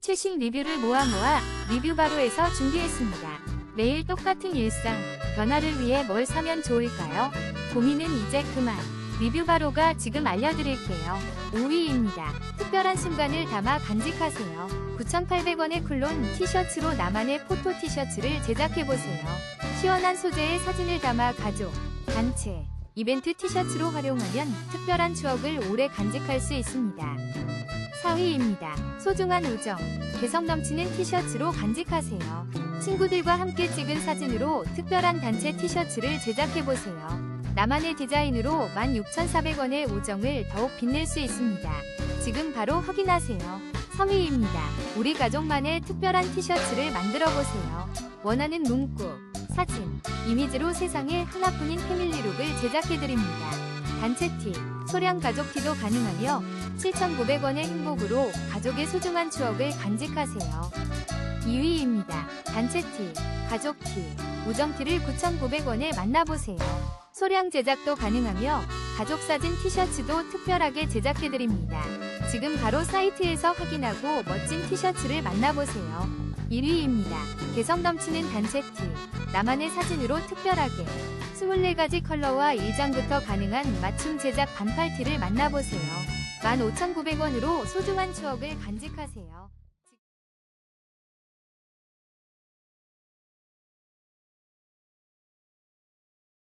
최신 리뷰를 모아 모아 리뷰 바로에서 준비했습니다. 매일 똑같은 일상, 변화를 위해 뭘 사면 좋을까요? 고민은 이제 그만. 리뷰 바로가 지금 알려드릴게요. 5위입니다. 특별한 순간을 담아 간직하세요. 9,800원의 쿨론 티셔츠로 나만의 포토 티셔츠를 제작해보세요. 시원한 소재의 사진을 담아 가족, 단체, 이벤트 티셔츠로 활용하면 특별한 추억을 오래 간직할 수 있습니다. 4위입니다. 소중한 우정, 개성 넘치는 티셔츠로 간직하세요. 친구들과 함께 찍은 사진으로 특별한 단체 티셔츠를 제작해보세요. 나만의 디자인으로 16,400원의 우정을 더욱 빛낼 수 있습니다. 지금 바로 확인하세요. 3위입니다. 우리 가족만의 특별한 티셔츠를 만들어보세요. 원하는 문구, 사진, 이미지로 세상에 하나뿐인 패밀리룩을 제작해드립니다. 단체 티, 소량 가족 티도 가능하며 7,900원의 행복으로 가족의 소중한 추억을 간직하세요. 2위입니다. 단체 티, 가족 티, 우정 티를 9,900원에 만나보세요. 소량 제작도 가능하며 가족 사진 티셔츠도 특별하게 제작해드립니다. 지금 바로 사이트에서 확인하고 멋진 티셔츠를 만나보세요. 1위입니다. 개성 넘치는 단체 티, 나만의 사진으로 특별하게 24가지 컬러와 1장부터 가능한 맞춤 제작 반팔 티를 만나보세요. 15,900원으로 소중한 추억을 간직하세요.